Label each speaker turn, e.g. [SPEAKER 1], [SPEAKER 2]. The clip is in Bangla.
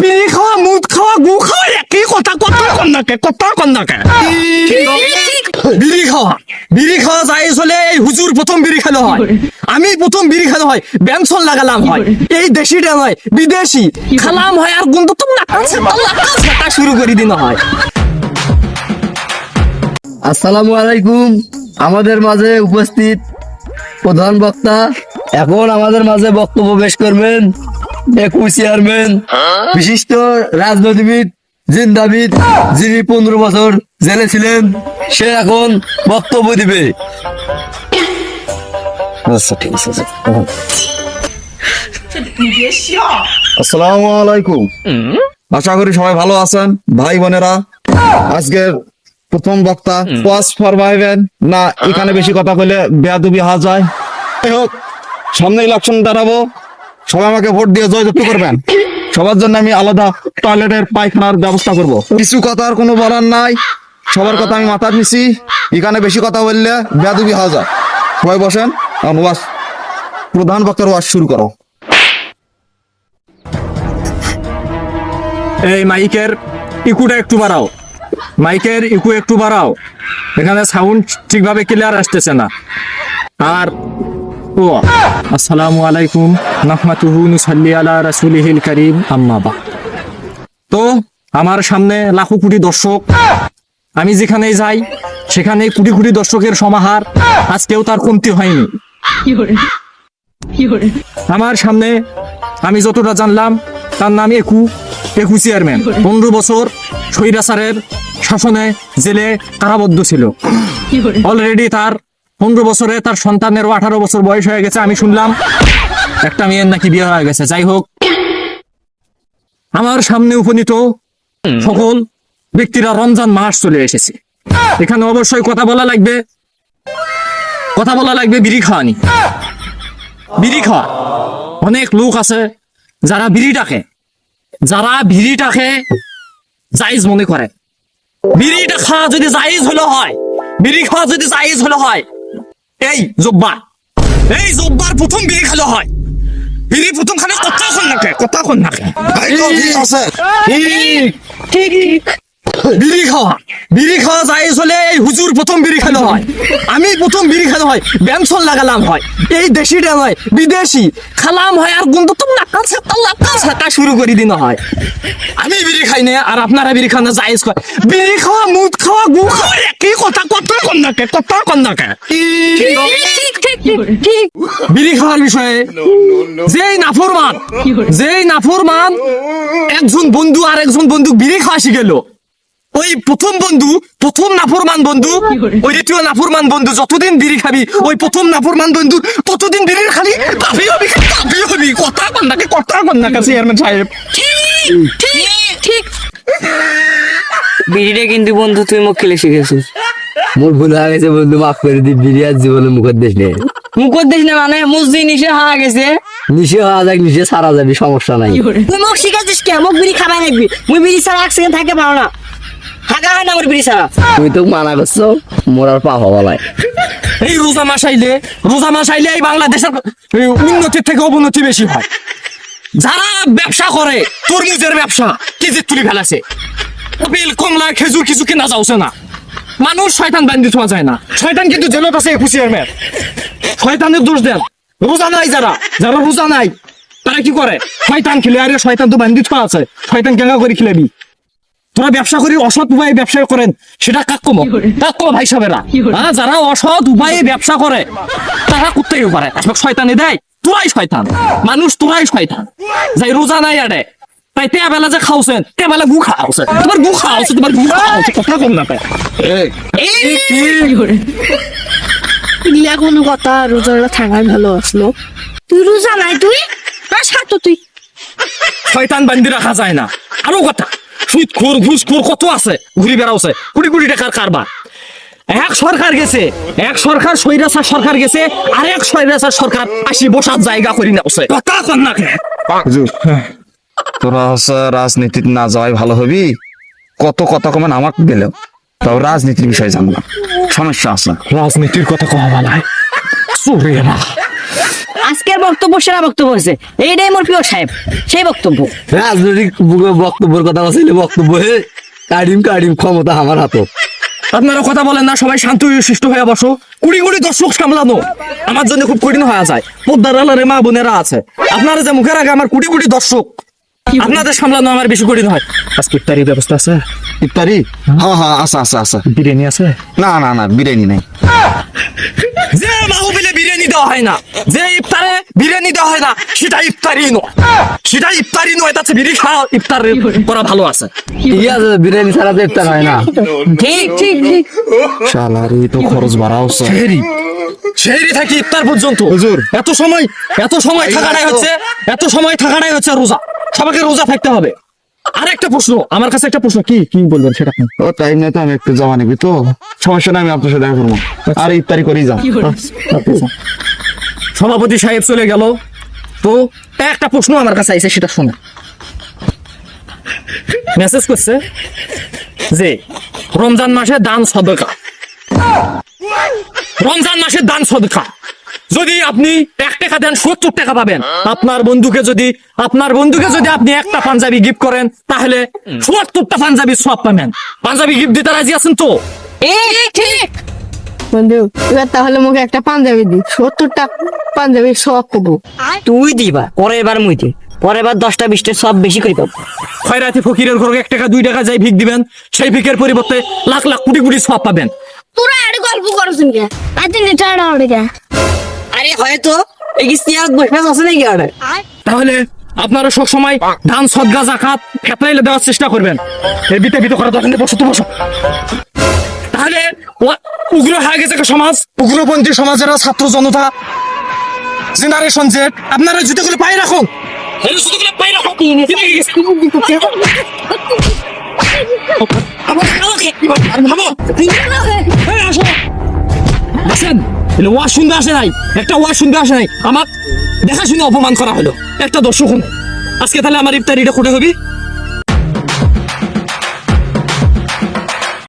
[SPEAKER 1] বিড়ি খাওয়া, মুদ খাওয়া, গু খাওয়া, একই কথা কথা কন নাকে কথা কন নাকে বিড়ি খাওয়া বিড়ি খাওয়া যায় চলে, এই হুজুর প্রথম বিড়ি খেলো হয়। আমি প্রথম বিড়ি খেলো হয়, বেনসন লাগালাম হয়। এই দেশিটা নয় বিদেশি। খালাম হয় আর গুণ তো নাকা শুরু করে দিন হয়।
[SPEAKER 2] আসসালামু আলাইকুম। আমাদের মাঝে উপস্থিত প্রধান বক্তা। এখন আমাদের মাঝে বক্তব্য পেশ করবেন একুশ চেয়ারম্যান বিশিষ্ট রাজনীতিবিদ জিন্দাবিদ যিনি পনেরো বছর জেলে ছিলেন সে এখন বক্তব্য দিবে। আচ্ছা ঠিক আছে
[SPEAKER 3] আসসালামু আলাইকুম। আশা করি সবাই ভালো আছেন ভাই বোনেরা। আজকের প্রথম বক্তা ওয়াজ ফরমাইবেন। না এখানে বেশি কথা কইলে বেয়াদবি হওয়া যায়। হোক সামনে ইলেকশন দাঁড়াবো। সবাই আমাকে ভোট দিয়ে জয়যুক্ত করবেন। সবার জন্য আমি আলাদা টয়লেটের পায়খানার ব্যবস্থা করব। কিছু কথার কোনো বলার নাই। সবার কথা আমি মাথা নিছি এখানে বেশি কথা বললে বেয়াদবি হওয়া যায়। সবাই বসেন, আর ওয়াজ প্রধান বক্তার ওয়াজ শুরু করো।
[SPEAKER 1] এই মাইকের ইকুটা একটু বাড়াও। মাইকের ইকু একটু বাড়াও। এখানে সাউন্ড ঠিকভাবে ক্লিয়ার আসতেছে না। আর আসসালামু আলাইকুম। নাহমাতুহু নুসাল্লি আলা রাসূলিহিল কারীম। আম্মা বা তো আমার সামনে লাখো কোটি দর্শক। আমি যেখানেই যাই সেখানে কোটি কোটি দর্শকের সমাহার। আজকেও তার কমতি হয়নি। আমার সামনে আমি যতটা জানলাম তার নাম একু একু চেয়ারম্যান। পনেরো বছর স্বৈরাচারের শাসনে জেলে কারাবদ্ধ ছিল। অলরেডি তার পনেরো বছরে তার সন্তানেরও আঠারো বছর বয়স হয়ে গেছে, আমি শুনলাম একটা মেয়ের নাকি বিয়ে হয়ে গেছে। যাই হোক, আমার সামনে উপনীত সকল ব্যক্তিরা রমজান মাস চলে এসেছে। এখানে অবশ্যই কথা বলা লাগবে। কথা বলা লাগবে বিড়ি খাওয়ানি। বিড়ি খাওয়া। অনেক লোক আছে যারা বিড়িটাকে যারা বিড়িটাকে জাইজ মনে করে। বিড়িটা খাওয়া যদি জাইজ হলো হয়, বিড়ি খাওয়া যদি জাইজ হলো হয় এই জব্বার। এই জব্বার প্রথম বিড়ি খালো হয়। বিড়ি প্রথম খানে কথা কোন নাকে কথা কোন নাকে।
[SPEAKER 3] ঠিক
[SPEAKER 1] ঠিক। বিড়ি খাওয়া। বিড়ি খাওয়া যায় চলে এই হুজুর প্রথম বিড়ি খেলো হয়। আমি প্রথম বিড়ি খেলো হয় বেনসন লাগালাম হয়। এই দেশিটা নয় বিদেশি। খালাম হয় আর গুণ তো নাকা ছাতা নাকা ছাতা শুরু করে দিন হয়। আমি বিড়ি খাই না আর আপনারা বিড়ি খান জায়েজ কয়। বিড়ি খাওয়া মুদ খাওয়া গু খাওয়া একই কথা কথা কন নাকে কথা কন নাকে বিড়ি খাওয়ার বিষয়ে যেই নাফরমান যেই নাফরমান একজন বন্ধু আর একজন বন্ধু বিড়ি খাওয়া শিখে গেল ওই প্রথম বন্ধু প্রথম নাফরমান বন্ধু ওই দ্বিতীয় নাফরমান বন্ধু যতদিন বিড়ি খাবি ওই প্রথম নাফরমান বন্ধু ততদিন বিড়ির খালি কাফি হবি কাফি হবি কথা কন্যাকে কথা কন্যাকে চেয়ারম্যান সাহেব।
[SPEAKER 4] ঠিক বিড়িটা কিন্তু বন্ধু তুই মুখ খেলে শিখেছিস
[SPEAKER 2] মোর ভুল হয়ে গেছে বন্ধু মাফ করে দি বিরিয়ার জীবনে মুখের দেশ নেই।
[SPEAKER 4] মুখ দিস না মানে মুসদি নিশে হারা গেছে।
[SPEAKER 2] নিশে হওয়া যাক নিশে সারা যাবে সমস্যা নাই।
[SPEAKER 4] তুই মুখ শিখাচ্ছিস কে মুখ বিড়ি খাবাই নাকবি। মুই বিড়ি ছাড়া এক সেকেন্ড থাকতে পারো না। থাকা হয় না আমার বিড়ি ছাড়া
[SPEAKER 2] তুমি তো মানা করছ মোর আর পা হওয়ালায়
[SPEAKER 1] এই রোজা মাস আইলে রোজা মাস আইলে এই বাংলাদেশের উন্নতির থেকে অবনতি বেশি হয়। যারা ব্যবসা করে তরমুজের ব্যবসা কেজি তুলি ফেলাছে আপেল কমলা খেজুর কিছু কেনা যাচ্ছে না। মানুষ শয়তান বান্ধি থোয়া যায় না। শয়তান কিন্তু জেলত আছে একুশ চেয়ারম্যান শয়তানের দোষ দেন। রোজা নাই যারা যারা রোজা নাই তারা কি করে? শয়তান খেলে আরে শয়তান তো বান্ধি থোয়া আছে। শয়তান কেঙ্গা করে খেলেবি? তোরা ব্যবসা করি অসৎ উপায়ে ব্যবসা করেন। সেটা কাক্কম কাক্কম ভাই সাহেবেরা? হ্যাঁ যারা অসৎ উপায়ে ব্যবসা করে তারা করতেই পারে। শয়তানে দেয় তোরাই শয়তান। মানুষ তোরাই শয়তান। যাই রোজা নাই আরে তাই তে বেলা যে খাওছেন তে বেলা গু খাওছে তোমার গু খাওছে তোমার গু খাওছে কথা কম না পায়
[SPEAKER 5] ইল্লা কোনো কথা রোজাটা থাকাই ভালো আসলো। তুই রোজা নাই তুই? তুই।
[SPEAKER 1] শয়তান বান্ধি রাখা যায় না। আরও কথা। সুদ খোর ঘুষ খোর কত আছে? ঘুরি বেড়াওছে কোটি কোটি টাকার কারবার। এক সরকার গেছে এক সরকার গেছে আর এক সৈরাচার সরকার আসি বসার জায়গা করি না বসে কথা কন না
[SPEAKER 3] তোরা হচ্ছে রাজনীতির না যাওয়াই ভালো হবি? কত কথা কমেন আমাকে দিলেও তাও রাজনীতির বিষয়ে জানলাম। সমস্যা আছে।
[SPEAKER 1] রাজনীতির কথা বালায় চোরেরা
[SPEAKER 4] আজকের বক্তব্য সেরা বক্তব্য হয়েছে। এইটাই মোর প্রিয় সাহেব। সেই বক্তব্য।
[SPEAKER 2] রাজনৈতিক বক্তব্যের কথা বলছিল বক্তব্য হে। কাডিম কাডিম ক্ষমতা আমার হাতে।
[SPEAKER 1] আপনারা কথা বলেন না সবাই শান্ত হয়ে শিষ্ট হয়ে বসো। কুড়ি কুড়ি দর্শক সামলানো। আমার জন্য খুব কঠিন হয়ে যায়। পদ্মার আলারে মা বোনেরা আছে। আপনারা যে মুখের আগে আমার কুড়ি কুড়ি দর্শক আপনাদের সামলানো আমার বেশি কঠিন হয়। আজকে ইফতারির ব্যবস্থা আছে?
[SPEAKER 3] ইফতারি? হ্যাঁ। হ্যাঁ আচ্ছা আচ্ছা আচ্ছা
[SPEAKER 1] বিরিয়ানি আছে?
[SPEAKER 3] না না না বিরিয়ানি নাই।
[SPEAKER 1] যে মাহবিলে বিরিয়ানি দেওয়া হয় না যে ইফতারে বিরিয়ানি দেওয়া হয় না সেটা ইফতারি নয়। সেটা ইফতারি নয় তাতে বিড়ি খাওয়া ইফতার করা ভালো আছে।
[SPEAKER 2] ঠিক আছে বিরিয়ানি ছাড়া তো ইফতার হয় না।
[SPEAKER 4] ঠিক ঠিক ঠিক।
[SPEAKER 3] শালারি তো খরচ বাড়া হচ্ছে
[SPEAKER 1] শেহরি শেহরি থাকি ইফতার পর্যন্ত।
[SPEAKER 3] হুজুর।
[SPEAKER 1] এত সময় এত সময় থাকাটাই হচ্ছে এত সময় থাকাটাই হচ্ছে রোজা। সবাইকে রোজা থাকতে হবে। আর একটা প্রশ্ন আমার কাছে একটা প্রশ্ন কি কি বলবেন সেটা
[SPEAKER 3] ও টাইম নেই তো আমি একটু জমা নিবি তো। সমস্যা নাই আমি আপনার সাথে দেখা করব। আর ইফতারি করেই যান
[SPEAKER 1] সভাপতি সাহেব চলে গেল। তো একটা প্রশ্ন আমার কাছে আইছে সেটা শোনো মেসেজ করছে যে রমজান মাসে দান সদকা। রমজান মাসে দান সদকা। যদি আপনি এক টাকা দেন সত্তর টাকা পাবেন। আপনার বন্ধুকে যদি আপনার বন্ধুকে যদি আপনি একটা পাঞ্জাবি গিফট করেন তাহলে সত্তরটা পাঞ্জাবি সব পাবেন। পাঞ্জাবি গিফট দিতে রাজি আছেন তো?
[SPEAKER 4] ঠিক ঠিক।
[SPEAKER 5] বন্ধু এবার তাহলে মুখে একটা পাঞ্জাবি দি সত্তরটা পাঞ্জাবি সব করব।
[SPEAKER 4] তুই দিবা পরের বার মুই দিই। পরের বার দশটা বিশটা সব বেশি করে পাবো
[SPEAKER 1] খয়রাতি ফকিরের ঘরে এক টাকা দুই টাকা যাই ভিক দিবেন সেই ভিকের পরিবর্তে লাখ লাখ কোটি কোটি সব পাবেন।
[SPEAKER 5] তোরা একটা গল্প করছেন কে আজ ওড়ে কে
[SPEAKER 4] আরে হয়তো সিয়ারত আছে নাকি আরে?
[SPEAKER 1] তাহলে আপনারা সব সময় ধান সদগা জাকাত দেওয়ার চেষ্টা করবেন। বিতে বিতে করা দরকার বসো তো বসো। তাহলে উগ্র হয়ে গেছে সমাজ। উগ্রপন্থী সমাজের ছাত্র জনতা জেনারেশন জেড আপনারা জুতোগুলো পাই রাখুন। জুতোগুলো পাই রাখুন কি ওয়াজ শুনতে আসে নাই। একটা ওয়াজ শুনতে আসে নাই। আমার দেখা শুনে অপমান করা হলো। একটা দর্শক আজকে তাহলে আমার ইফতারিটা কোটে হবি?